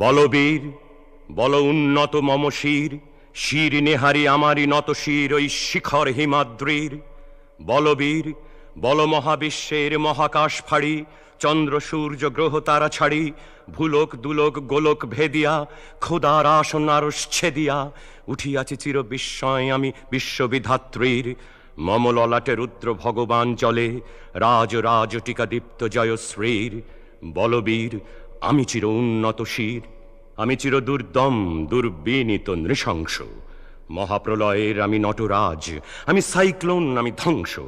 বলবীর, বল উন্নত মম শির নেহারি আমারি নত শির, ওই শিখর হিমাদ্রির। বলবীর, বল মহাবিশ্বের মহাকাশ ফাড়ি, চন্দ্র, সূর্য, গ্রহ, তারা ছাড়ি, ভুলোক, দুলোক, গোলক ভেদিয়া খোদার আসন আরস উঠিয়াছি চির বিস্ময় আমি বিশ্ববিধাত্রীর। মম ললাটে রুদ্র ভগবান জলে রাজ রাজ টিকা দীপ্ত জয়শ্রীর। বলবীর আমি চির উন্নত শির, আমি চির দুর্দম, দুর্বিনীত নৃশংস। মহাপ্রলয়ের আমি নটরাজ, আমি সাইক্লোন, আমি ধ্বংস।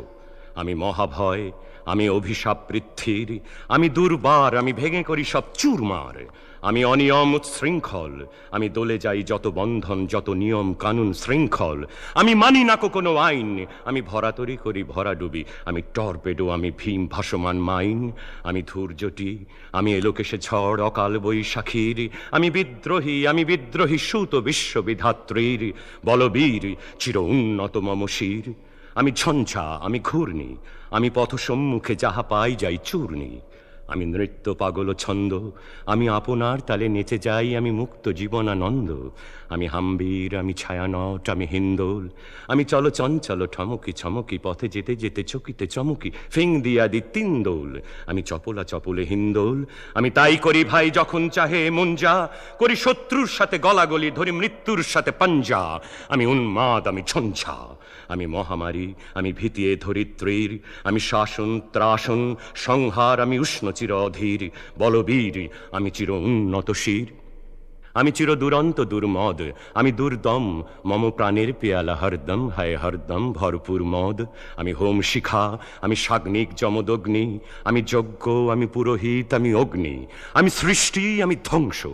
আমি মহাভয়, আমি অভিশাপ পৃথ্বীর, আমি দুর্বার, আমি ভেঙে করি সব চুরমার। আমি অনিয়ম শৃঙ্খল আমি দলে যাই যত বন্ধন, যত নিয়ম, কানুন শৃঙ্খল। আমি মানি না কোনো আইন। আমি ভরাতরি করি ভরাডুবি আমি টর্পেডো, আমি ভীম ভাসমান মাইন। আমি ধূর্যটি আমি এলোকেশে ঝড়, অকাল বৈশাখীর। আমি বিদ্রোহী আমি বিদ্রোহী সুত বিশ্ববিধাত্রীর। বলবীর, চির উন্নত মমশির। আমি ঝঞ্ঝা, আমি ঘূর্ণি। আমি পথ সম্মুখে যাহা পাই যাই চূর্ণি। আমি নৃত্য, পাগল ছন্দ। আমি আপনার তালে নেচে যাই, আমি মুক্ত জীবনানন্দ। আমি হাম্বীর, আমি ছায়ানট, আমি হিন্দোল। আমি চল চঞ্চল, ঠমকি ছমকি পথে যেতে যেতে, চকিতে চমকি, ফিং দিয়া দি তিন্দোল আমি চপলা চপলে হিন্দোল। আমি তাই করি ভাই যখন চাহে মুঞ্জা করি শত্রুর সাথে গলাগলি, ধরি মৃত্যুর সাথে পাঞ্জা। আমি উন্মাদ, আমি ঝঞ্ঝা। আমি মহামারী, আমি ভীতিয়ে ধরিত্রীর। আমি শাসন, ত্রাসন, সংহার, আমি উষ্ণ চির অধীর বলবীর আমি চির উন্নত শির। আমি চির দুরন্ত দুর্মদ, আমি দুর্দম, মম প্রাণের পেয়ালা হরদম, হায় হরদম, ভরপুর মদ। আমি হোম শিখা, আমি সাগ্নিক যমদগ্নি, আমি যজ্ঞ, আমি পুরোহিত, আমি অগ্নি। আমি সৃষ্টি, আমি ধ্বংস,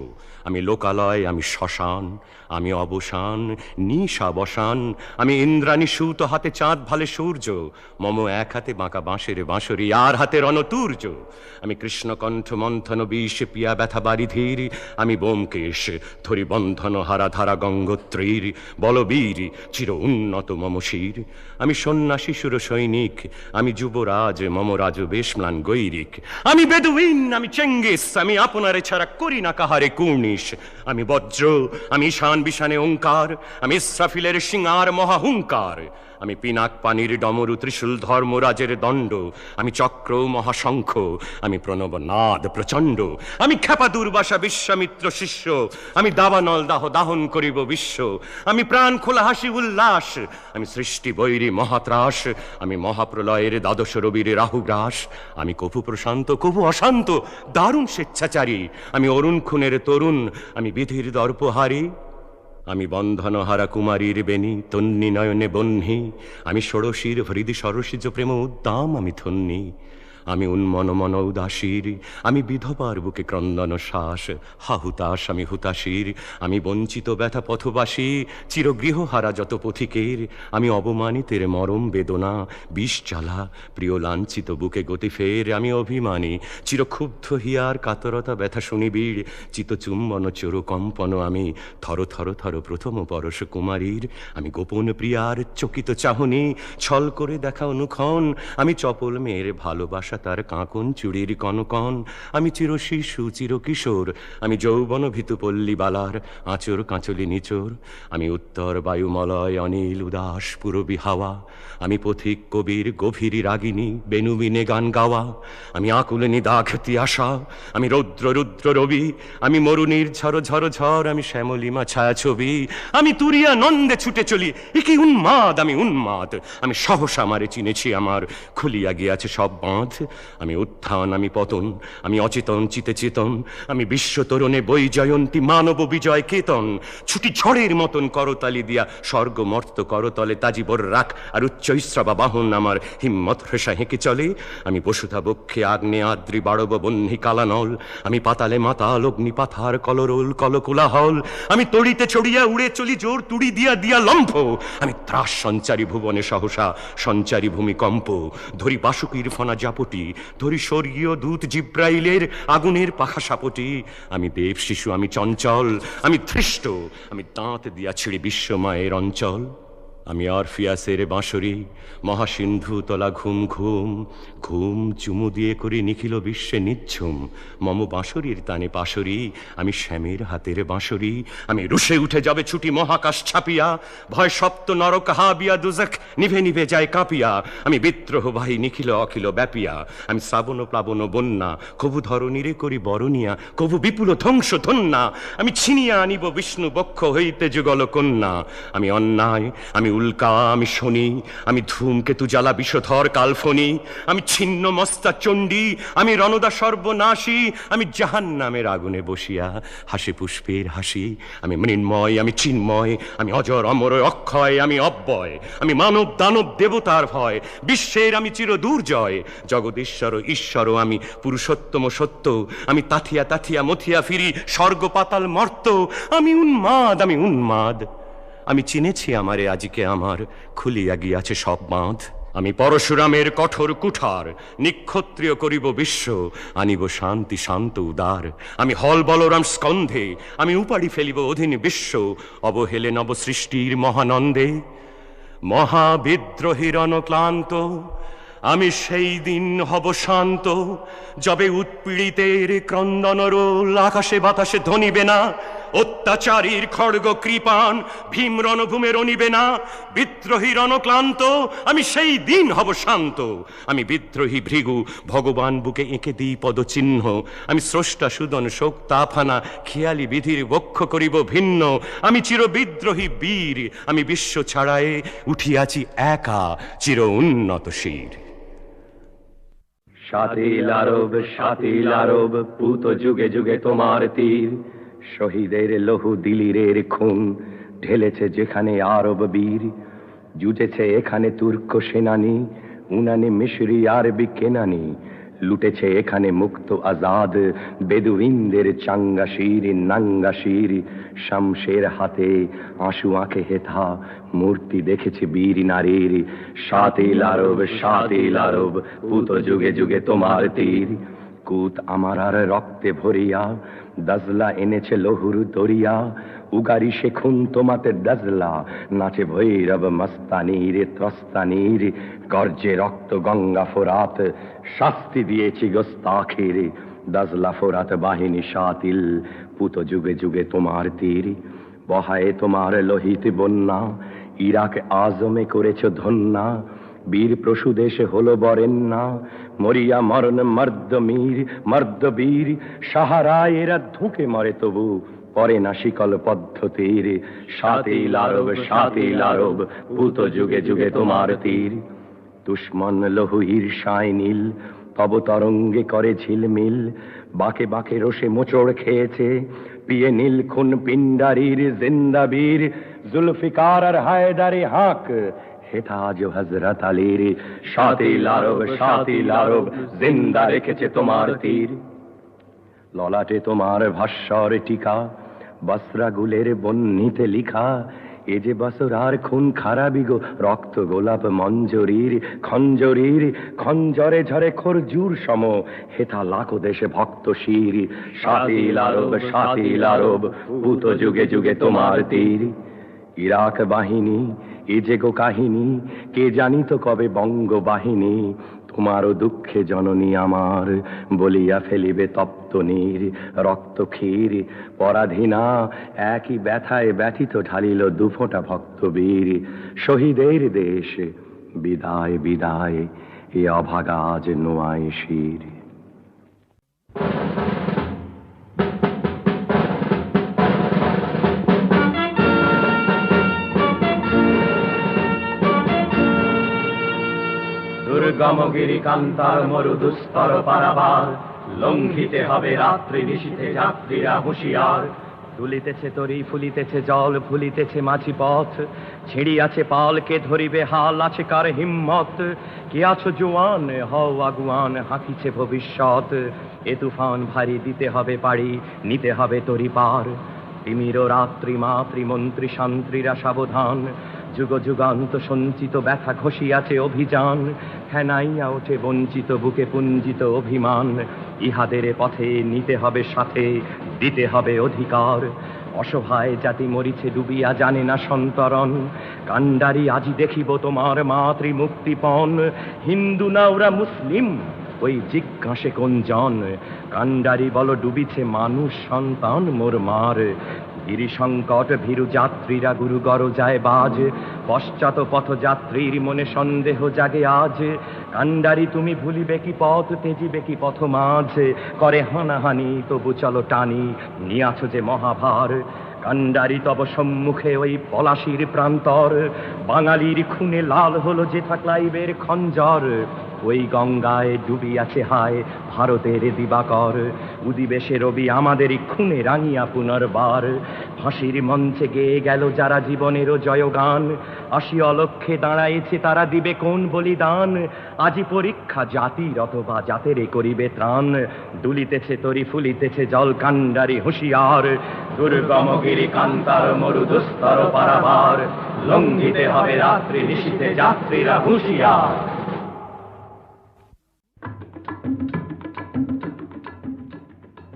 আমি লোকালয়, আমি শ্মশান, আমি অবসান, নিশাবসান। আমি ইন্দ্রাণী সুত হাতে চাঁদ ভালে সূর্য, মম এক হাতে বাঁকা বাঁশের বাঁশরি, আর হাতে রণতুর্য। আমি কৃষ্ণকণ্ঠ মন্থন বিষ, পিয়া ব্যথা বারিধীর, আমি বোমকেশ ধরি বন্ধন হারা ধারা গঙ্গোত্রীর, বলবীর, চির উন্নত মম শির। আমি সন্ন্যাসী সুর সৈনিক, আমি যুবরাজ মম রাজ বেশম্লান গৈরিক। আমি বেদুইন, আমি চেঙ্গিস, আমি আপনারে ছাড়া করি না কাহারে কুর্নিশ। আমি বজ্র, আমি শান বিশানে ওঙ্কার, আমি ইসরাফিলের সিঙ্গার মহাহুঙ্কার। আমি পিনাক পানির ডমরু ত্রিশূল ধর্মরাজের দণ্ড। আমি চক্র মহাশঙ্খ। আমি প্রণব নাদ প্রচণ্ড। আমি খ্যাপা দুর্বাসা বিশ্বামিত্র শিষ্য। আমি দাবানল দাহ দাহন করিব বিশ্ব। আমি প্রাণ খোলা হাসি উল্লাস। আমি সৃষ্টি বৈরী মহাত্রাস। আমি মহাপ্রলয়ের দ্বাদশ রবির রাহুগ্রাস আমি কপু প্রশান্ত, কপু অশান্ত, দারুণ স্বেচ্ছাচারী। আমি অরুণ খুনের তরুণ। আমি বিধির দর্পহারী। আমি বন্ধনহারা কুমারীর বেনি তন্নি নয়নে বহ্নি আমি ষোড়শীর হৃদ সরসিজ প্রেম উদ্দাম, আমি ধন্যি। আমি উন্মন মন উদাসীর, আমি বিধবার বুকে ক্রন্দন শ্বাস। হা হুতাশ, আমি হুতাশীর, আমি বঞ্চিত ব্যথা পথবাসী, চিরগৃহহারা যত পথিকের। আমি অবমানিতের মরম বেদনা, বিষ জ্বালা, প্রিয় লাঞ্ছিত বুকে গতি ফের। আমি অভিমানী, চিরক্ষুব্ধ হিয়ার কাতরতা ব্যথা শুনিবিড় চিতচুম্বন চোর কম্পন আমি, থর থর থর প্রথম পরশ কুমারীর। আমি গোপন প্রিয়ার চকিত চাহনি, ছল করে দেখা অনুক্ষণ। আমি চপল মেয়ের ভালোবাসা তার কাঁকন, চুড়ির কনকন। আমি চির শিশু, চির কিশোর। আমি যৌবন ভীতু পল্লী বালার, আঁচর কাঁচলি নিচোর। আমি উত্তর বায়ুমলয়, অনিল, উদাস, পুরবী হাওয়া। আমি পথিক, কবির, গভীর রাগিনী, বেনুবিনে গান গাওয়া। আমি আকুলিনী দাঘতি আশা আমি রৌদ্র, রুদ্র রবি। আমি মরুনির ঝড় ঝড় ঝড় আমি শ্যামলিমা ছায়া ছবি আমি তুরিয়া নন্দে ছুটে চলি। এ উন্মাদ, আমি উন্মাদ। আমি সহসা মারে চিনেছি আমার। খুলিয়া গিয়াছে সব বাঁধ। আমি উত্থান, আমি পতন, আমি অচেতন, চিতে চেতন, আমি বিশ্ব তরুণে বই জয়ন্তী, মানব বিজয় কেতন। ছুটি ঝড়ের মতন করতালি দিয়া, স্বর্গ মর্ত করতলে তাজিবর রাখ, আর উচ্চৈশ্রবা বাহন আমার হিম্মত হ্রেষা হেঁকে চলে। আমি বসুধা বক্ষে আগ্নে আদ্রি বাড়ব বহ্নি কালানল আমি পাতালে মাতাল অগ্নি পাথার কলরোল কলকোলাহল, আমি তড়িতে ছড়িয়া উড়ে চলি জোর তুড়ি দিয়া দিয়া লম্ফ। আমি ত্রাস সঞ্চারী ভুবনে সহসা, সঞ্চারী ভূমিকম্প ধরি বাসুকির ফনা জাপটি ধরি স্বর্গীয় দূত জিব্রাইলের আগুনের পাখা সাপটি। আমি দেব শিশু আমি চঞ্চল, আমি ধৃষ্ট, আমি দাঁত দিয়া ছিঁড়ে বিশ্বময়ের অঞ্চল। আমি অরফিয়াসের বাঁশরি, মহাসিন্ধু তলা ঘুম ঘুম ঘুম চুমু দিয়ে করি নিখিল বিশ্বে নিচ্ছুম। মম বাঁশরির তানে পাশরি, আমি শ্যামের হাতের বাঁশরি, আমি রুষে উঠে যাবে ছুটি মহাকাশ ছাপিয়া, ভয় সপ্ত নরক হাবিয়া দুজক, নিভে নিভে যায় কাঁপিয়া। আমি বিদ্রোহ বাহি নিখিল অখিল ব্যাপিয়া। আমি শ্রাবণ প্লাবন বন্যা কবু ধরণীরে করি বরণিয়া কবু বিপুল ধ্বংস ধন্যা। আমি ছিনিয়া আনিব বিষ্ণু বক্ষ হইতে যুগল কন্যা। আমি অন্যায়, আমি উল্কা আমি শনি। আমি ধূমকেতু জ্বালা, বিষধর কালফনি আমি ছিন্ন মস্তা চণ্ডী। আমি রণদা সর্বনাশী। আমি জাহান নামের আগুনে বসিয়া হাসি পুষ্পের হাসি। আমি মৃন্ময়, আমি চিন্ময়। আমি অজর, অমর, অক্ষয়। আমি অব্যয়। আমি মানব, দানব, দেবতার ভয়। বিশ্বের আমি চির দুর্জয়। জগদীশ্বর ঈশ্বর আমি পুরুষোত্তম সত্য। আমি তাথিয়া তাথিয়া, মথিয়া ফিরি স্বর্গ পাতাল মর্ত। আমি উন্মাদ আমি উন্মাদ। আমি চিনেছি আমারে, আজিকে আমার খুলিয়া গিয়াছে সব বাঁধ। আমি পরশুরামের কঠোর কুঠার, নিক্ষত্রিয় করিব বিশ্ব, আনিব শান্তি, শান্ত, উদার। আমি হল বলরাম স্কন্ধে, আমি উপাড়ি ফেলিব অধীন বিশ্ব, অবহেলে নব সৃষ্টির মহানন্দে। মহাবিদ্রোহীর অনক্লান্ত আমি সেই দিন হব শান্ত, যবে উৎপীড়িতের ক্রন্দন রোল আকাশে বাতাসে ধনিবে না অত্যাচারীর খড়গ কৃপান ভীম রণভূমে রনিবে না। বিদ্রোহী রণক্লান্ত, আমি সেই দিন হব শান্ত। আমি বিদ্রোহী ভৃগু, ভগবান বুকে এঁকে দিই পদচিহ্ন। আমি স্রষ্টা সুদন শোক তাফানা খেয়ালি বিধির বক্ষ করিব ভিন্ন। আমি চির বিদ্রোহী বীর, আমি বিশ্ব ছাড়ায়ে উঠিয়াছি একা, চির উন্নত শির। সাতিল আরব সাতিল আরব, পুত যুগে যুগে তোমার তীর। শহীদের লহু দিলিরের খুন, ঢেলেছে যেখানে আরব বীর জুটেছে এখানে তুর্ক সেনানি, উনানি মিশরি আরবি কেনানি, লুটেছে এখানে মুক্ত আজাদ, বেদুইনদের চাঙ্গা শির নাঙ্গা শির শামশের হাতে আঁশু আঁকে হেথা, মূর্তি দেখেছে বীর নারীর সাতিল আরব সাতিল আরব, পুত যুগে যুগে তোমার তীর, কুত আমার আর রক্তে ভরিয়া দাজলা এনেছে লহুর দরিয়া উগারি শেখুন তোমাতে দাজলা। নাচে ভৈরব মস্তানির, ত্রস্তানির। গর্জে রক্ত গঙ্গা ফোরাত। শাস্তি দিয়েছি গোস্তাখির। দাজলা ফোরাত বাহিনী সাতিল পুত যুগে যুগে তোমার তীর। বহায়ে তোমার লোহিত বন্যা। ইরাক আজমে করেছ ধন্যা। বীর প্রসু দেশে হলো বরেন্না মরিয়া মরণ মর্দ মীর, মর্দ বীর সাহারায় এরা ধুকে মরে তবু, পরে না শিকল পদ্ধতির সাতিল আরব সাতিল আরব পুত যুগে যুগে তোমার তীর। দুশ্মন লহু ঈর্ষায় নীল, তব তরঙ্গে করে ঝিলমিল, বাকে বাকে রসে মোচড় খেয়েছে, পিয়ে নীল খুন পিন্ডারির জিন্দাবীর, জুলফিকার আর হায়দারি হাক হেতাজ হজরত আলীর সাতিল আরব সাতিল আরব জিন্দা রেখেছে তোমার তীর। ললাটে তোমার ভাস্বর টিকা, বস্রাগুলের বন্নিতে লিখা, এ যে বসরার খুন খারাপি গো, রক্ত গোলাপ মঞ্জরির, খঞ্জরির, খঞ্জরে ঝরে খরজুর সম হেথা লাখো দেশে ভক্ত শির। সাতিল আরব সাতিল আরব পুত যুগে যুগে তোমার তীর। ইরাক বাহিনী এ যে গো কাহিনী, কে জানি তো কবে বঙ্গ বাহিনী তোমারও দুঃখে জননী আমার, বলিয়া ফেলিবে তপ্ত নীর, রক্ত ক্ষীর। পরাধীনা একই ব্যথায় ব্যথিত ঢালিল দুফোঁটা ভক্তবীর। শহীদের দেশ, বিদায় বিদায়, এ অভাগাজ নোয়ায় শির। দুর্গমগিরি কান্তার মরু দুস্তর পারাবার। লঙ্ঘিতে হবে রাত্রি নিশীথে যাত্রীরা হুঁশিয়ার। তুলিতেছে তরি, ফুলিতেছে জল, ফুলিতেছে মাছি পথ ছিড়িয়াছে পাল কে ধরিবে হাল, আছে কার হিম্মত? কে আছো জুয়ান? হও আগুয়ান, হাঁকিছে ভবিষ্যৎ। এ তুফান ভারী, দিতে হবে পাড়ি, নিতে হবে তরি পার। তিমির রাত্রি মাতৃ মন্ত্রী শান্ত্রীরা সাবধান। যুগ যুগান্ত সঞ্চিত ব্যথা ঘষিয়াছে অভিযান, ফেনাইয়া ওঠে বঞ্চিত বুকে পুঞ্জিত অভিমান। ইহাদের পথে নিতে হবে সাথে, দিতে হবে অধিকার। অসহায় জাতি মরিছে ডুবিয়া জানে না সন্তরণ। কান্ডারি আজি দেখিব তোমার মাতৃ মুক্তিপণ হিন্দু না ওরা মুসলিম, ওই জিজ্ঞাসে কোন জন? কান্ডারি বল ডুবিছে মানুষ, সন্তান, মোর মার। গিরি সংকট ভীরু যাত্রীরা গুরু গর যায় বাজ। পশ্চাৎ পথযাত্রীর মনে সন্দেহ জাগে আজ। কান্ডারি তুমি ভুলিবে কি পথ তেজিবে কি পথ মাঝ। করে হানাহানি, তবু চলো টানি, নিয়াছ যে মহাভার। কান্ডারি তব সম্মুখে ওই পলাশির প্রান্তর। বাঙালির খুনে লাল হলো যে থাকলাইবের খঞ্জর। ওই গঙ্গায় ডুবিয়াছে হায় ভারতের দিবাকর। উদিবেশে রবি আমাদের খুনে রাঙিয়া পুনর্বার। ফাঁসির মঞ্চে গেয়ে গেল যারা জীবনেরও জয়গান। আসি অলক্ষে দাঁড়াইছে তারা দিবে কোন বলিদান? আজি পরীক্ষা জাতির অথবা জাতেরে করিবে ত্রাণ। দুলিতেছে তরি ফুলিতেছে জল কান্ডারি হুঁশিয়ার। দুর্গম গিরি কান্তার মরু দুস্তর পারাবার। লঙ্ঘিতে হবে রাত্রি নিশীতে যাত্রীরা হুঁশিয়ার।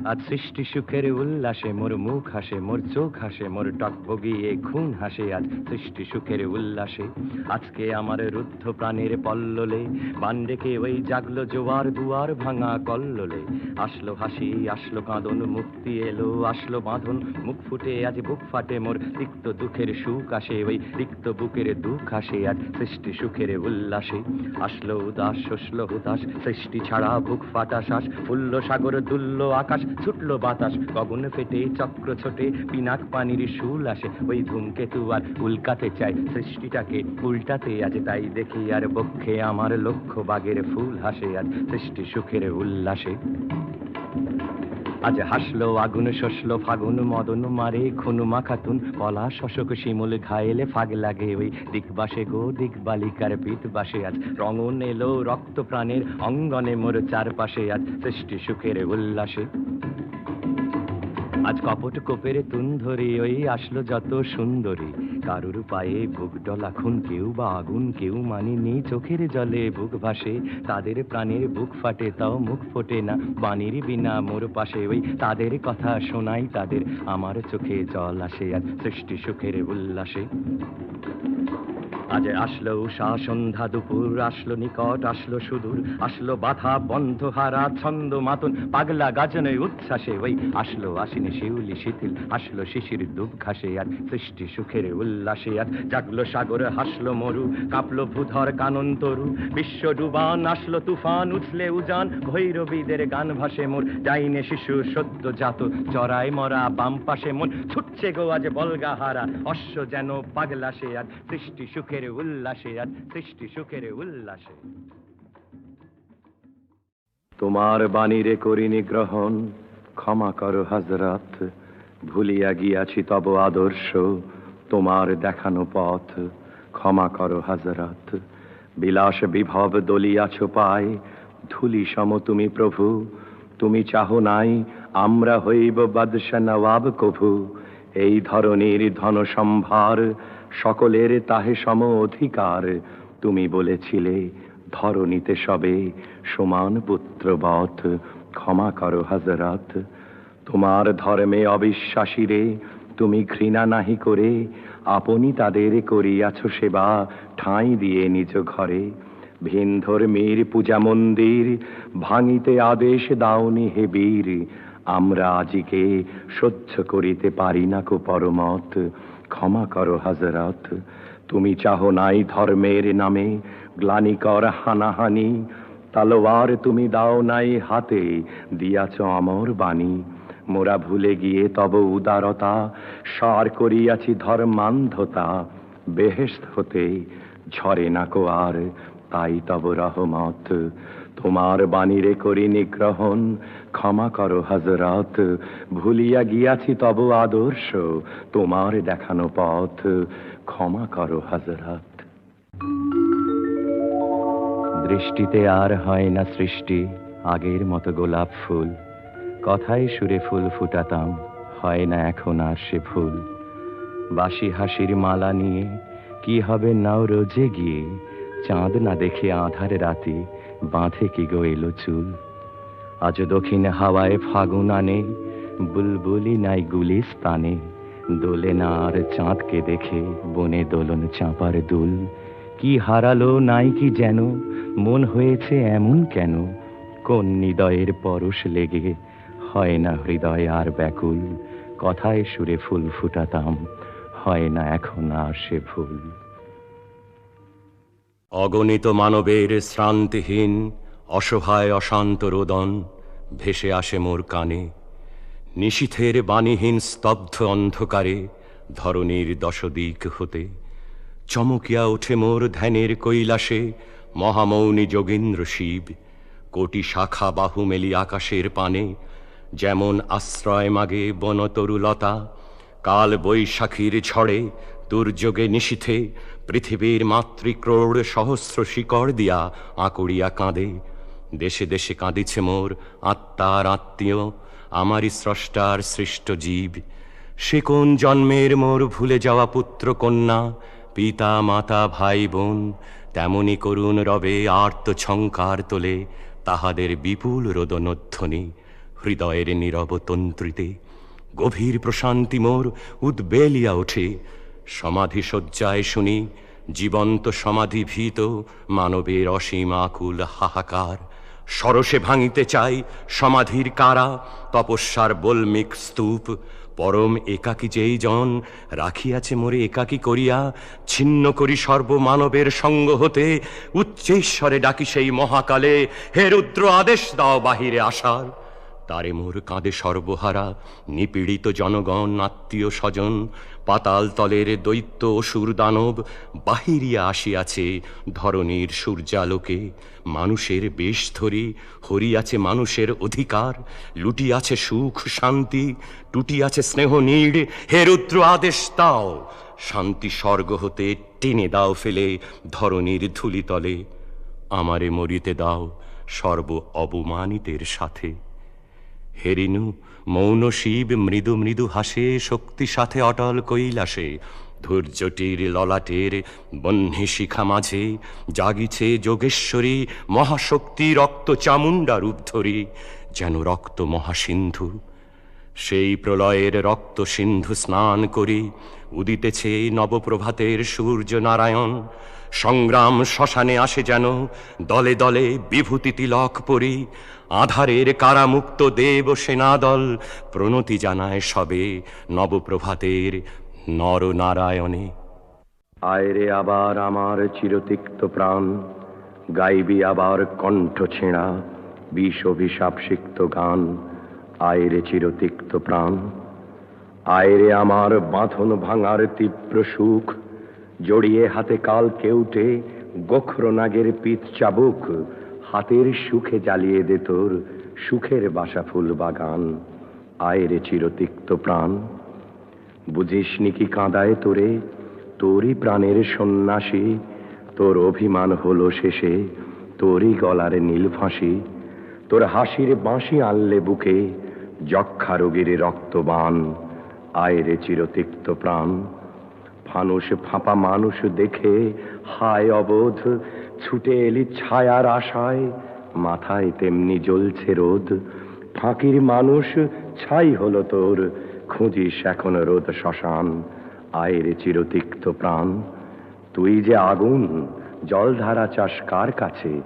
আজ সৃষ্টি সুখের উল্লাসে, মোর মুখ হাসে, মোর চোখ হাসে, মোর টক টকবগিয়ে খুন হাসে আজ সৃষ্টি সুখের উল্লাসে। আজকে আমার রুদ্ধ প্রাণের পল্ললে বান্ডেকে ওই জাগলো জোয়ার দুয়ার ভাঙা কল্লোলে। আসলো হাসি, আসলো কাঁদন, মুক্তি এলো, আসলো বাঁধন, মুখ ফুটে, আজ বুক ফাটে, মোর তিক্ত দুঃখের সুখ আসে, ওই তিক্ত বুকের দুঃখ আসে আজ সৃষ্টি সুখের উল্লাসে। আসলো উদাস শসলো উদাস সৃষ্টি ছাড়া বুক ফাটা শ্বাস উল্ল সাগর, দুল্ল আকাশ ছুটলো বাতাস। গগন ফেটে, চক্র ছোটে, পিনাক পানির শুল আসে। ওই ধূমকেতু আর উল্কাতে চায় সৃষ্টিটাকে। উল্টাতে আজ তাই দেখি আর বক্ষে আমার লক্ষ্য বাগের ফুল হাসে। আজ সৃষ্টি সুখের উল্লাসে। আজ হাসলো, আগুন শসলো ফাগুন মদন মারে, খুনু মাখাতুন, কলা শশক শিমুল ঘায়েলে ফাগ লাগে ওই দিক বাসে গো দিক বালিকার পিত বাসে আজ। রঙন এলো রক্ত প্রাণের অঙ্গনে মোর চারপাশে আজ, সৃষ্টি সুখের উল্লাসে। আজ কপট কোপের তুন ধরে ওই আসলো যত সুন্দরী। কারুর পায়ে বুক ডলা খুন কেউ বা আগুন, কেউ মানিনি চোখের জলে বুক ভাসে। তাদের প্রাণের বুক ফাটে, তাও মুখ ফোটে না। বাণীর বিনা মোর পাশে ওই তাদের কথা শোনাই তাদের। আমার চোখে জল আসে আর সৃষ্টি সুখের উল্লাসে। আজ আসলো উষা সন্ধ্যা দুপুর, আসলো নিকট, আসলো সুদূর, আসলো বাধা, বন্ধ হারা, ছন্দ মাতন, পাগলা গাজনে উচ্ছ্বাসে ওই, আসলো আসিনি শিউলি শিথিল, আসলো শিশির দুব ঘাসে আর সৃষ্টি সুখের উল্লাসে আর জাগলো সাগর, হাসলো মরু, কাঁপলো ভূধর কানন তরু, বিশ্ব ডুবান, আসলো তুফান, উছলে উজান, ভৈরবীদের গান ভাসে মোর ডাইনে শিশু সদ্য জাত চড়াই মরা বাম পাশে মন, ছুটছে গো আজ বলগা হারা অশ্ব যেন পাগলা সে আর সৃষ্টি সুখের উল্লাসে, আর সৃষ্টি সুখের উল্লাসে। তোমার বাণীরে করিনি গ্রহণ, ক্ষমা করো হাজরাত ভুলিয়া গিয়াছি তব আদর্শ, তোমার দেখানো পথ, ক্ষমা করো হাজরাত বিলাস বিভব দলিয়াছ পায় ধুলি সম তুমি প্রভু, তুমি চাহ নাই, আমরা হইব বাদশা নবাব কভু। এই ধরনের ধন সম্ভার সকলের তাহে সম অধিকার। তুমি বলেছিলে ধরণীতে সবে, সমান পুত্রবৎ, ক্ষমা করো হাজরাত তোমার ধর্মে অবিশ্বাসীরে তুমি ঘৃণা নাহি করে, আপনি তাদের করিয়াছ সেবা ঠাঁই দিয়ে নিজ ঘরে। ভিন ধর্মীর পূজা মন্দির ভাঙিতে আদেশ দাওনি হে বীর। আমরা আজিকে সহ্য করিতে পারি না কো পরমত। ক্ষমা করো হাজরাত তুমি চাহ নাই ধর্মের নামে, গ্লানিকর হানাহানি। তালোয়ার তুমি দাও নাই হাতে, দিয়াছ অমর বাণী। মোরা ভুলে গিয়ে তব উদারতা, সার করিয়াছি ধর্মান্ধতা। বেহেস্ত হতে ঝরে না কো আর, তাই তব রহমত। তোমার বাণীরে করি নিগ্রহণ। ক্ষমা করো হজরত ভুলিয়া গিয়াছি তব আদর্শ, তোমার দেখানো পথ। ক্ষমা করো হজরত দৃষ্টিতে আর হয় না সৃষ্টি, আগের মতো গোলাপ ফুল। কথায় সুরে ফুল ফুটাতাম, হয় না এখন আর সে ফুল। বাসি হাসির মালা নিয়ে, কি হবে নাও রোজে গিয়ে? চাঁদ না দেখে আধারে রাতে বাঁধে কি গো এলো চুল? আজ দক্ষিণ হাওয়ায় ফাগুন আনে, বুলবুলি নাই গুলিস্তানে দোলে না আর চাঁদকে দেখে, বনে দোলন চাঁপার দুল। কি হারালো নাই কি যেন, মন হয়েছে এমন কেন? কোন নিদয়ের পরশ লেগে, হয় না হৃদয় আর ব্যাকুল? কথায় সুরে ফুল ফুটাতাম, হয় না এখন আর সে ভুল অগণিত মানবের শ্রান্তিহীন, অসহায়, অশান্ত রোদন ভেসে আসে মোর কানে। নিশীথের বাণীহীন স্তব্ধ অন্ধকারে ধরণীর দশদিক হতে চমকিয়া ওঠে মোর ধ্যানের কৈলাসে মহামৌনী যোগেন্দ্র শিব। কোটি শাখা বাহু মেলি আকাশের পানে, যেমন আশ্রয় মাগে বনতরুলতা, কাল বৈশাখীর ঝড়ে দুর্যোগে নিশীথে পৃথিবীর মাতৃক্রোড় সহস্র শিকড় দিয়া আঁকুড়িয়া কাঁদে। দেশে দেশে কাঁদিছে মোর আত্মার আত্মীয়, আমারই স্রষ্টার সৃষ্ট জীব। সে কোন জন্মের মোর ভুলে যাওয়া পুত্র কন্যা, পিতা, মাতা, ভাই, বোন, তেমনি করুণ রবে আর্ত ছঙ্কার তোলে, তাহাদের বিপুল রোদনধ্বনি, হৃদয়ের নীরব তন্ত্রীতে। গভীর প্রশান্তি মোর উদ্বেলিয়া ওঠে সমাধি শয্যায় শুনি, জীবন্ত সমাধি ভীত, মানবের অসীম আকুল হাহাকার। সরসে ভাঙিতে চাই সমাধির কারা, তপস্যার বলমিক স্তূপ। পরম একাকী যেই জন, রাখিয়াছে মোরে একাকী করিয়া, ছিন্ন করি সর্বমানবের সঙ্গ হতে, উচ্চেশ্বরে ডাকি সেই মহাকালে, হে রুদ্র আদেশ দাও বাহিরে আসার। তারে মোর কাঁদে সর্বহারা, নিপীড়িত জনগণ, আত্মীয় স্বজন পাতাল তলের দৈত্য অসুর দানব বাহিরিয়া আসিয়াছে ধরণীর সূর্যালোকে। মানুষের বেশ ধরি হরিয়াছে মানুষের অধিকার। লুটিয়াছে সুখ, শান্তি, টুটিয়াছে স্নেহ, নীড়। হে রুদ্র আদেশ দাও। শান্তি স্বর্গ হতে টেনে দাও ফেলে ধরণীর ধুলিতলে আমারে মরিতে দাও সর্ব অবমানিতের সাথে। হেরিনু মৌন শিব মৃদু মৃদু হাসে, শক্তি সাথে অটল কৈলাসে। ধৈর্যটির ললাটের বহ্নি শিখা মাঝে, জাগিছে যোগেশ্বরী মহাশক্তি রক্ত চামুণ্ডা রূপ ধরি, যেন রক্ত মহাসিন্ধু। সেই প্রলয়ের রক্ত সিন্ধু স্নান করি, উদিতেছে নবপ্রভাতের সূর্য নারায়ণ। সংগ্রাম শ্মশানে আসে যেন, দলে দলে বিভূতি তিলক পরি আধারের কারামুক্ত দেব সেনাদল প্রণতি জানায় সবে নবপ্রভাতের নর নারায়ণে আয়রে আবার আমার চিরতিক্ত প্রাণ, গাইবি আবার কণ্ঠ ছেঁড়া বিষ অভিশাপ সিক্ত গান, আয়রে চিরতিক্ত প্রাণ। আয়রে আমার বাঁধন ভাঙার তীব্র সুখ, জড়িয়ে হাতে কাল কেউটে গোখর নাগের পিত চাবুক হাতের সুখে জ্বালিয়ে দে তোর সুখের বাসা ফুল বাগান। আয়রে চিরতিক্ত প্রাণ। বুঝিসনি কি কাঁদায় তোরে? তোরই প্রাণের সন্ন্যাসী। তোর অভিমান হলো শেষে, তোরই গলার নীল ফাঁসি। তোর হাসির বাঁশি আনলে বুকে, যক্ষা রোগীর রক্তবান। আয়রে চিরতিক্ত প্রাণ। ফানুষ ফাঁপা মানুষ দেখে, হায় অবোধ ছুটে এলি ছায়ার আশায়, মাথায় তেমনি জ্বলছে রোদ। ফাঁকির মানুষ, ছাই হলো তোর, খুঁজিস এখন রোদ শ্মশান, আয়ের চিরতিক্ত প্রাণ। তুই যে আগুন, জলধারা চাষ কার কাছে?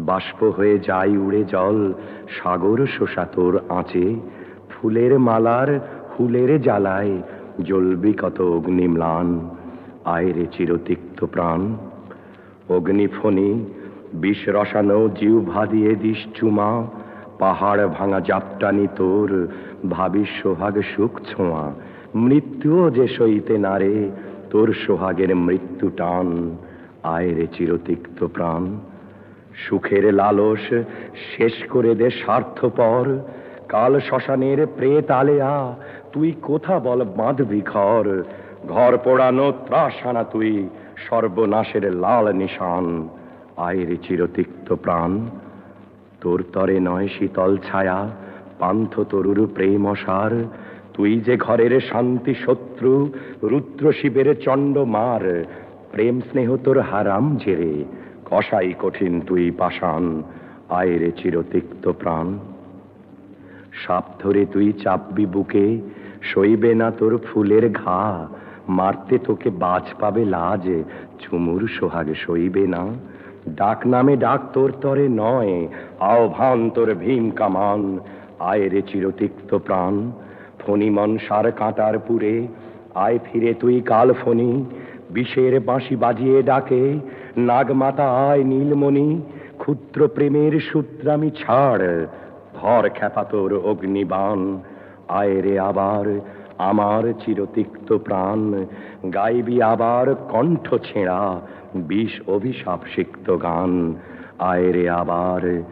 বাষ্প হয়ে যাই উড়ে জল, সাগর শোষা তোর আঁচে। ফুলের মালার হুলের জ্বালায় জ্বলবি কত অগ্নিম্লান, আয়রে চিরতিক্ত প্রাণ। অগ্নিফণি, বিষ রসানো জিউ ভাদিয়ে দিস চুমা, পাহাড় ভাঙা জাপটানি তোর ভাবিস সোহাগ সুখ ছোঁয়া। মৃত্যুও যে সইতে নারে তোর সোহাগের মৃত্যু টান আয়রে চিরতিক্ত প্রাণ। সুখের লালস শেষ করে দে স্বার্থপর, কাল শ্মশানের প্রেত আলেয়া, তুই কোথা বল বাঁধবি ঘর ঘর পোড়ানো ত্রাস আনা তুই সর্বনাশের লাল নিশান, আয়ের চিরতিক্ত প্রাণ। তোর তরে নয় শীতল ছায়া, পান্থ তরুর প্রেম অসার। তুই যে ঘরের শান্তি শত্রু, রুদ্র শিবের চণ্ড মার। প্রেম স্নেহ তোর হারাম জেরে, কষাই কঠিন তুই পাষাণ, আয়ের চিরতিক্ত প্রাণ। সাপ ধরে তুই চাপবি বুকে, সইবে না তোর ফুলের ঘা মারতে তোকে বাজ পাবে লাজ চুমুর সোহাগ সইবে না। ডাক নামে ডাক তোর তরে নয়, আহ্বান তোর ভীম কামান, আয় রে চিরতিক্ত প্রাণ। ফণি মনসার কাঁটার পুরে, আয় ফিরে তুই কাল ফণি, বিষের বাঁশি বাজিয়ে ডাকে, নাগমাতা আয় নীলমণি, ক্ষুদ্র প্রেমের সূত্রামি ছাড় ধর খ্যাপা তোর অগ্নিবাণ। আয় রে আবার আমার চিরতিক্ত প্রাণ, গাইবি আবার কণ্ঠ ছেঁড়া বিষ অভিশাপ সিক্ত গান। আয় রে আবার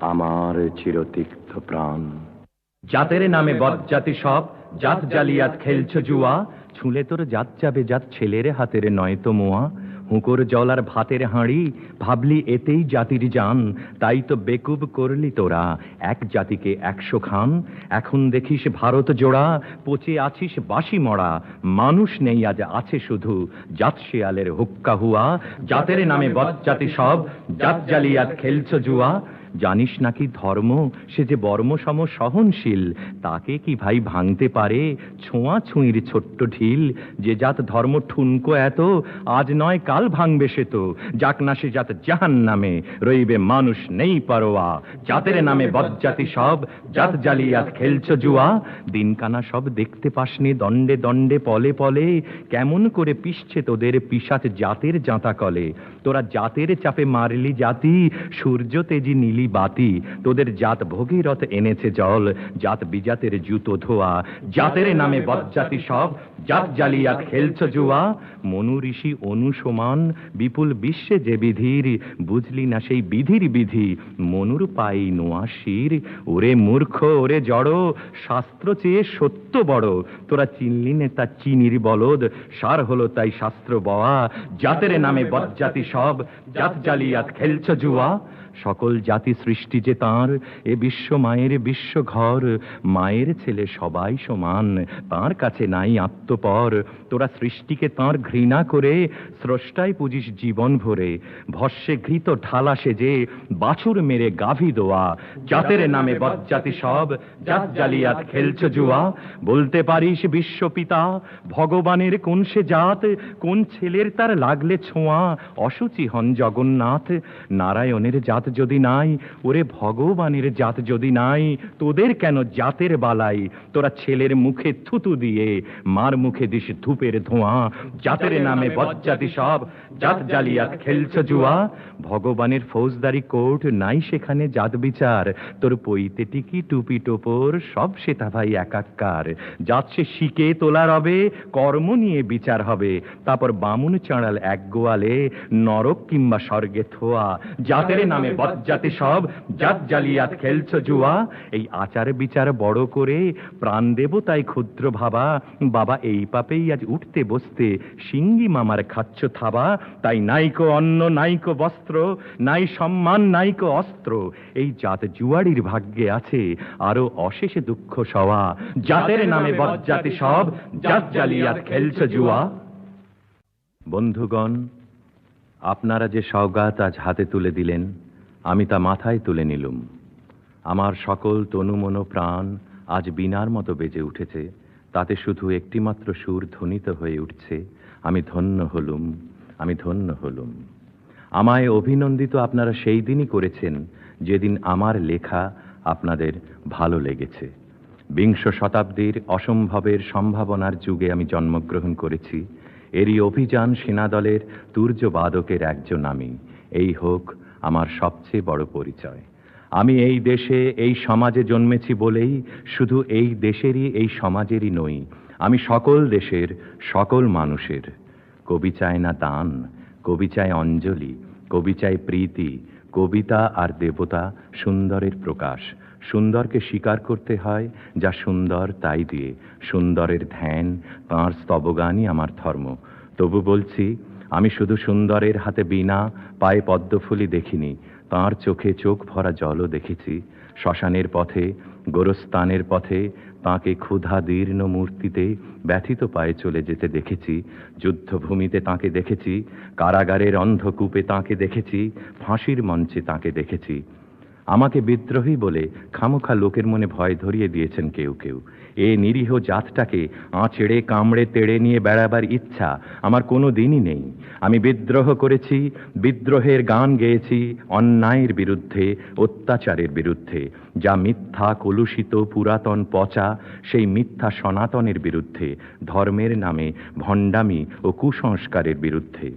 আমার চিরতিক্ত প্রাণ। জাতের নামে বজ্জাতি সব, জাত জালিয়াত খেলছ জুয়া, ছুঁলে তোর জাত যাবে জাত ছেলের হাতের নয় তো মোয়া। হুঁকোর জল আর ভাতের হাঁড়ি, ভাবলি এতেই জাতির যান তাই তো বেকুব করলি তোরা। এক জাতিকে একশো খান, এখন দেখিস ভারত জোড়া, পচে আছিস বাসি মরা মানুষ নেই আজ আছে শুধু জাত শিয়ালের হুক্কা হুয়া। জাতের নামে বজ্জাতি সব, জাত জালিয়াত খেলছ জুয়া। জানিস নাকি ধর্ম? সে যে বর্ম সম সহনশীল, তাকে কি ভাই ভাঙতে পারে? ছোঁয়া ছুঁইর ছোট্ট ঢিল, যে জাত ধর্ম ঠুনকো এত, আজ নয় কাল ভাঙবে সে তো, যাক না সে জাত জাহান নামে রইবে মানুষ নেই পারোয়া। জাতের নামে বজ্জাতি সব, জাত জালিয়াত খেলছ জুয়া। দিনকানা সব দেখতে পাসনি, দণ্ডে দণ্ডে, পলে পলে, কেমন করে পিসছে তোদের পিসাচ জাতের জাঁতা কলে তোরা জাতের চাপে মারলি জাতি, সূর্য তেজি নীলি বাতি, তোদের জাত ভগীরথ এনেছে জল, জাত বিজাতের জুতো ধোয়া, জাতের নামে বজ্জাতি সব, জাত জালিয়াত খেলছ জুয়া। মনু ঋষি অনু সমান বিপুল বিশ্বে যে বিধির, বুঝলি না সেই বিধির বিধি। মনুর পাই নোয়া শির ওরে মূর্খ, ওরে জড়, শাস্ত্র চেয়ে সত্য বড়। তোরা চিনলি নে তা চিনির বলদ, সার হলো তাই শাস্ত্র বওয়া। জাতের নামে বজ্জাতি সব, জাত জালিয়াত খেলছ জুয়া। সকল জাতি সৃষ্টি যে তাঁর, এ বিশ্ব মায়ের বিশ্ব ঘর। মায়ের ছেলে সবাই সমান, তার কাছে নাই আত্মপর। তোরা সৃষ্টিকে তাঁর ঘৃণা করে স্রষ্টায় পুজিস জীবন ভরে। ভস্যে ঘৃত ঢালা সেজে, বাছুর মেরে গাভী দোয়া। জাতের নামে বজ্জাতি সব, জাত জালিয়াত খেলছ জুয়া। বলতে পারিস বিশ্বপিতা ভগবানের কোন সে জাত, কোন ছেলের তার লাগলে ছোঁয়া। অসুচি হন জগন্নাথ, নারায়ণের জাত যদি নাই ওরে ভগবানের জাত যদি নাই তোদের কেন জাতের বালাই? তোরা ছেলের মুখে থুতু দিয়ে মার মুখে দিস ধূপের ধোঁয়া জাতের নামে বজ্জাতি সব জাত জালিয়াত খেলছ জুয়া। ভগবানের ফৌজদারি কোর্ট নাই সেখানে জাত বিচার। তোর পইতে টিকি টুপি টোপর সব সেটা ভাই একাকার। জাত সে শিকে তোলা রবে কর্ম নিয়ে বিচার হবে। তারপর বামুন চাঁড়াল এক গোয়ালে নরক কিংবা স্বর্গে থোয়া। জাতের নামে বজ্জাতি সব জাত জালিয়াত খেলছ জুয়া। এই আচার বিচার বড় করে প্রাণ দেব তাই ক্ষুদ্র ভাবা। বাবা এই পাপেই আজ উঠতে বসতে সিঙ্গি মামার খাচ্ছ থাবা। তাই নাইকো অন্ন নাইকো বস্ত্র নাই সম্মান নাইকো অস্ত্র। এই জাত জুয়ারির ভাগ্যে আছে আরও অশেষে দুঃখ সওয়া। জাতের নামে বজ্জাতি সব জাত জালিয়াত খেলছ জুয়া। বন্ধুগণ আপনারা যে সওগাত আজ হাতে তুলে দিলেন আমি তা মাথায় তুলে নিলুম। আমার সকল তনুমনো প্রাণ আজ বিনার মতো বেজে উঠেছে, তাতে শুধু একটিমাত্র সুর ধ্বনিত হয়ে উঠছে, আমি ধন্য হলুম, আমি ধন্য হলুম। আমায় অভিনন্দিত আপনারা সেই দিনই করেছেন, যেদিন আমার লেখা আপনাদের ভালো লেগেছে। বিংশ শতাব্দীর অসম্ভবের সম্ভাবনার যুগে আমি জন্মগ্রহণ করেছি, এরই অভিযান সেনাদলের তুর্যবাদকের একজন আমি এই হোক আমার সবচেয়ে বড় পরিচয়। আমি এই দেশে, এই সমাজে জন্মেছি বলেই শুধু এই দেশেরই, এই সমাজেরই নই, আমি সকল দেশের, সকল মানুষের। কবি চায় না দান কবি চায় অঞ্জলি, কবি চায় প্রীতি, কবিতা আর দেবতা সুন্দরের প্রকাশ। সুন্দরকে স্বীকার করতে হয়, যা সুন্দর তাই দিয়ে। সুন্দরের ধ্যান, তাঁর স্তবগানই আমার ধর্ম। তবু বলছি আমি শুধু সুন্দরের হাতে বিনা পায়ে পদ্মফুলি দেখিনি, তাঁর চোখে চোখ ভরা জলও দেখেছি। শ্মশানের পথে গোরস্তানের পথে, তাঁকে ক্ষুধা দীর্ণ মূর্তিতে ব্যথিত পায়ে চলে যেতে দেখেছি, যুদ্ধভূমিতে তাঁকে দেখেছি, কারাগারের অন্ধকূপে তাঁকে দেখেছি, ফাঁসির মঞ্চে তাঁকে দেখেছি। আমাকে বিদ্রোহী বলে খামোখা লোকের মনে ভয় ধরিয়ে দিয়েছেন কেউ কেউ। এ নিরীহ জাতটাকে আঁচড়ে, কামড়ে, তেড়ে নিয়ে বেড়াবার ইচ্ছা আমার কোনো দিনই নেই। আমি বিদ্রোহ করেছি, বিদ্রোহের গান গেয়েছি, অন্যায়ের বিরুদ্ধে, অত্যাচারের বিরুদ্ধে। যা মিথ্যা, কলুষিত, পুরাতন, পচা, সেই মিথ্যা সনাতনের বিরুদ্ধে, ধর্মের নামে ভণ্ডামি ও কুসংস্কারের বিরুদ্ধে।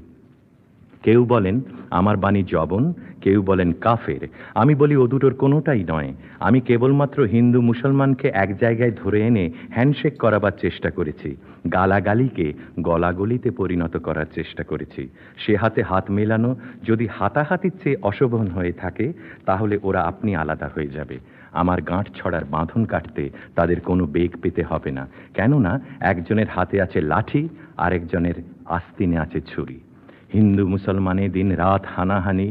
কেউ বলেন, আমার বাণী জবন কেউ বলেন, কাফের আমি বলি, ও দুটোর কোনোটাই নয় আমি কেবলমাত্র হিন্দু মুসলমানকে এক জায়গায় ধরে এনে হ্যান্ডশেক করাবার চেষ্টা করেছি। গালাগালিকে গলাগলিতে পরিণত করার চেষ্টা করেছি। সে হাতে হাত মেলানো যদি হাতাহাতির চেয়ে অশোভন হয়ে থাকে, তাহলে ওরা আপনি আলাদা হয়ে যাবে। আমার গাঁট ছড়ার বাঁধন কাটতে তাদের কোনো বেগ পেতে হবে না। কেননা, একজনের হাতে আছে লাঠি, আরেকজনের আস্তিনে আছে ছুরি। হিন্দু মুসলমানে দিন রাত হানাহানি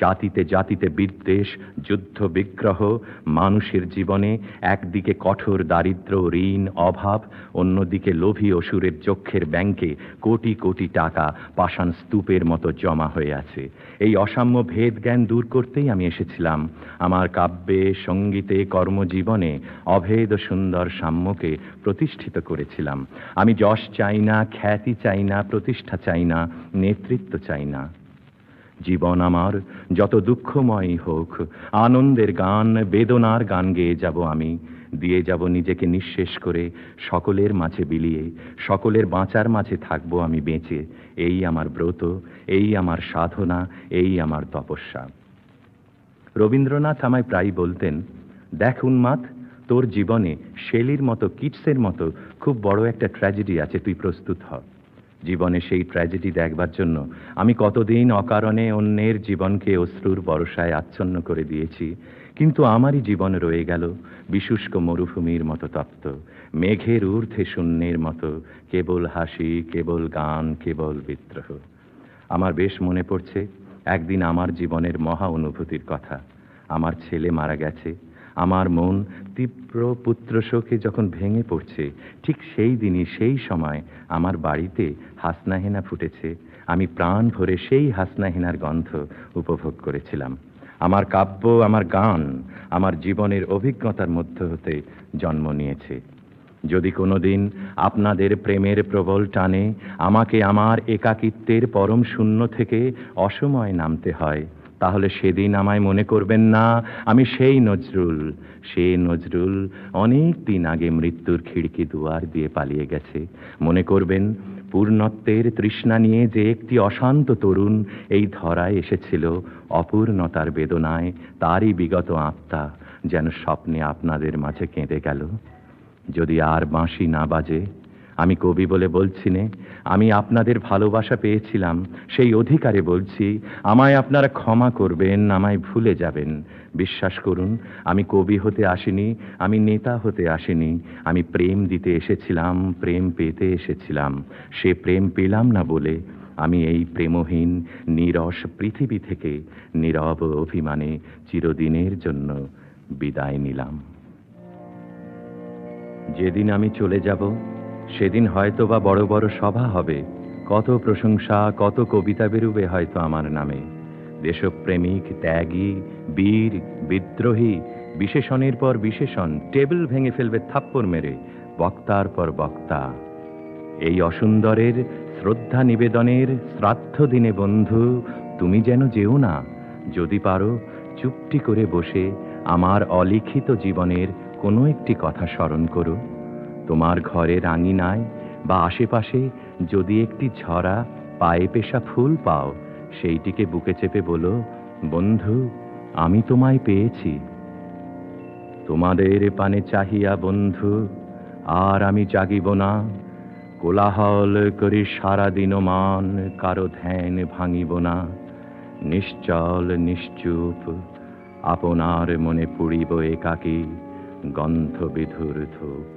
জাতিতে জাতিতে বিদ্বেষ, যুদ্ধ, বিগ্রহ, মানুষের জীবনে একদিকে কঠোর দারিদ্র, ঋণ, অভাব, অন্যদিকে লোভী অসুরের চক্ষের ব্যাংকে কোটি কোটি টাকা পাষাণ স্তূপের মতো জমা হয়ে আছে। এই অসাম্য ভেদ জ্ঞান দূর করতেই আমি এসেছিলাম। আমার কাব্যে, সঙ্গীতে, কর্মজীবনে অভেদ সুন্দর সাম্যকে প্রতিষ্ঠিত করেছিলাম। আমি যশ চাই না, খ্যাতি চাই না, প্রতিষ্ঠা চাই না, নেতৃত্ব চাই না। জীবন আমার, যত দুঃখময় হোক, আনন্দের গান, বেদনার গান গেয়ে যাব আমি। দিয়ে যাব নিজেকে নিঃশেষ করে, সকলের মাঝে বিলিয়ে, সকলের বাঁচার মাঝে থাকব আমি বেঁচে। এই আমার ব্রত, এই আমার সাধনা, এই আমার তপস্যা। রবীন্দ্রনাথ আমায় প্রায় বলতেন, দেখ উন্মাদ, তোর জীবনে শেলির মতো, কিটসের মতো, খুব বড় একটা ট্র্যাজেডি আছে, তুই প্রস্তুত হ। জীবনে সেই ট্র্যাজেডি দেখবার জন্য আমি কতদিন অকারণে অন্যের জীবনকে অশ্রুর বরসায় আচ্ছন্ন করে দিয়েছি, কিন্তু আমারই জীবন রয়ে গেল বিশুষ্ক মরুভূমির মতো তপ্ত, মেঘের ঊর্ধ্বে শূন্যের মতো, কেবল হাসি, কেবল গান, কেবল বিদ্রোহ। আমার বেশ মনে পড়ছে, একদিন আমার জীবনের মহা অনুভূতির কথা। আমার ছেলে মারা গেছে আমার মন তীব্র পুত্র শোকে যখন ভেঙে পড়ছে, ঠিক সেই দিনই, সেই সময় আমার বাড়িতে হাসনাহেনা ফুটেছে। আমি প্রাণ ভরে সেই হাসনাহেনার গন্ধ উপভোগ করেছিলাম। আমার কাব্য, আমার গান, আমার জীবনের অভিজ্ঞতার মধ্য হতে জন্ম নিয়েছে। যদি কোনোদিন আপনাদের প্রেমের প্রবল টানে, আমাকে আমার একাকিত্বের পরম শূন্য থেকে অসময় নামতে হয়। তাহলে সেদিন আমায় মনে করবেন না, আমি সেই নজরুল। সে নজরুল অনেক দিন আগে মৃত্যুর খিড়কি দুয়ার দিয়ে পালিয়ে গেছে। মনে করবেন, পূর্ণত্বের তৃষ্ণা নিয়ে যে একটি অশান্ত তরুণ এই ধরায় এসেছিল, অপূর্ণতার বেদনায় তারই বিগত আত্মা যেন স্বপ্নে আপনাদের মাঝে কেঁদে গেল। যদি আর বাঁশি না বাজে আমি কবি বলে বলছি নে, আমি আপনাদের ভালোবাসা পেয়েছিলাম, সেই অধিকারে বলছি, আমায় আপনারা ক্ষমা করবেন, আমায় ভুলে যাবেন। বিশ্বাস করুন, আমি কবি হতে আসিনি, আমি নেতা হতে আসিনি, আমি প্রেম দিতে এসেছিলাম, প্রেম পেতে এসেছিলাম। সে প্রেম পেলাম না বলে আমি এই প্রেমহীন, নিরস পৃথিবী থেকে নীরব অভিমানে চিরদিনের জন্য বিদায় নিলাম। যেদিন আমি চলে যাব সেদিন হয়তো বা বড় বড় সভা হবে। কত প্রশংসা, কত কবিতা বেরুবে হয়তো আমার নামে। দেশপ্রেমিক, ত্যাগী, বীর, বিদ্রোহী, বিশেষণের পর বিশেষণ, টেবিল ভেঙে ফেলবে থাপ্পড় মেরে, বক্তার পর বক্তা। এই অসুন্দরের শ্রদ্ধা নিবেদনের শ্রাদ্ধ দিনে বন্ধু, তুমি যেন যেও না। যদি পারো, চুপটি করে বসে আমার অলিখিত জীবনের কোনো একটি কথা স্মরণ করো। তোমার ঘরের আঙিনায় বা আশেপাশে যদি একটি ঝরা পায়ে পেশা ফুল পাও, সেইটিকে বুকে চেপে বলো, বন্ধু, আমি তোমায় পেয়েছি। তোমাদের পানে চাহিয়া, বন্ধু, আর আমি জাগিব না। কোলাহল করি সারা দিন মান, কারও ধ্যান ভাঙিব না। নিশ্চল, নিশ্চুপ, আপনার মনে পুড়িব একাকী গন্ধ বিধুর ধূপ।